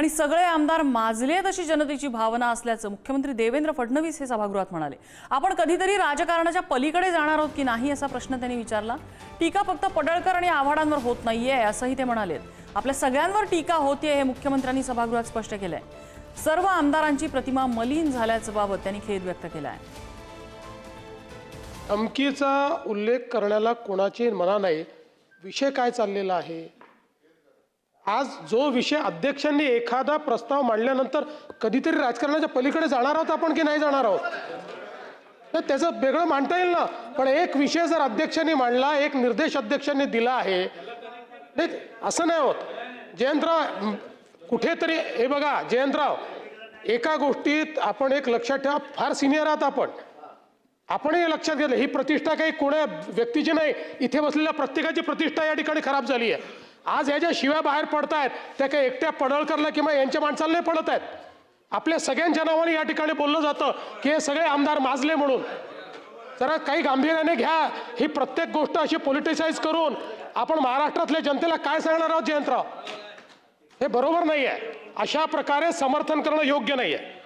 आणि सगळे आमदार माजलेत अशी जनतेची भावना असल्याचं मुख्यमंत्री देवेंद्र फडणवीस हे सभागृहात म्हणाले. आपण कधीतरी राजकारणाच्या पलीकडे जाणार आहोत की नाही असा प्रश्न त्यांनी विचारला. टीका फक्त पडळकर आणि आव्हाडांवर होत नाहीये असंही ते म्हणाले. आपल्या सगळ्यांवर टीका होतीये हे मुख्यमंत्र्यांनी सभागृहात स्पष्ट केलंय. सर्व आमदारांची प्रतिमा मलिन झाल्याचं बाबत त्यांनी खेद व्यक्त केला आहे धमकीचा उल्लेख करण्याला कोणाची मना नाही. विषय काय चाललेला आहे? आज जो विषय अध्यक्षांनी एखादा प्रस्ताव मांडल्यानंतर कधीतरी राजकारणाच्या पलीकडे जाणार आहोत आपण की नाही जाणार आहोत? तर त्याचं वेगळं मांडता येईल ना. पण एक विषय जर अध्यक्षांनी मांडला एक निर्देश अध्यक्षांनी दिला आहे नाही असं नाही होत. जयंतराव कुठेतरी हे बघा जयंतराव एका गोष्टीत आपण एक लक्षात ठेवा फार सिनियर आहात आपण. आपण हे लक्षात घेतलं. ही प्रतिष्ठा काही कोण्या व्यक्तीची नाही. इथे बसलेल्या प्रत्येकाची प्रतिष्ठा या ठिकाणी खराब झाली आहे. आज ह्या ज्या शिव्या बाहेर पडत आहेत त्या काही एकट्या पडळकरला किंवा यांच्या माणसाला नाही पडत आहेत आपल्या सगळ्यांच्या नावाने या ठिकाणी बोललं जातं की हे सगळे आमदार माजले म्हणून. जरा काही गांभीर्याने घ्या ही प्रत्येक गोष्ट अशी पॉलिटिसाइज करून आपण महाराष्ट्रातल्या जनतेला काय सांगणार आहोत जयंतराव? हे बरोबर नाही आहे अशा प्रकारे समर्थन करणं योग्य नाही आहे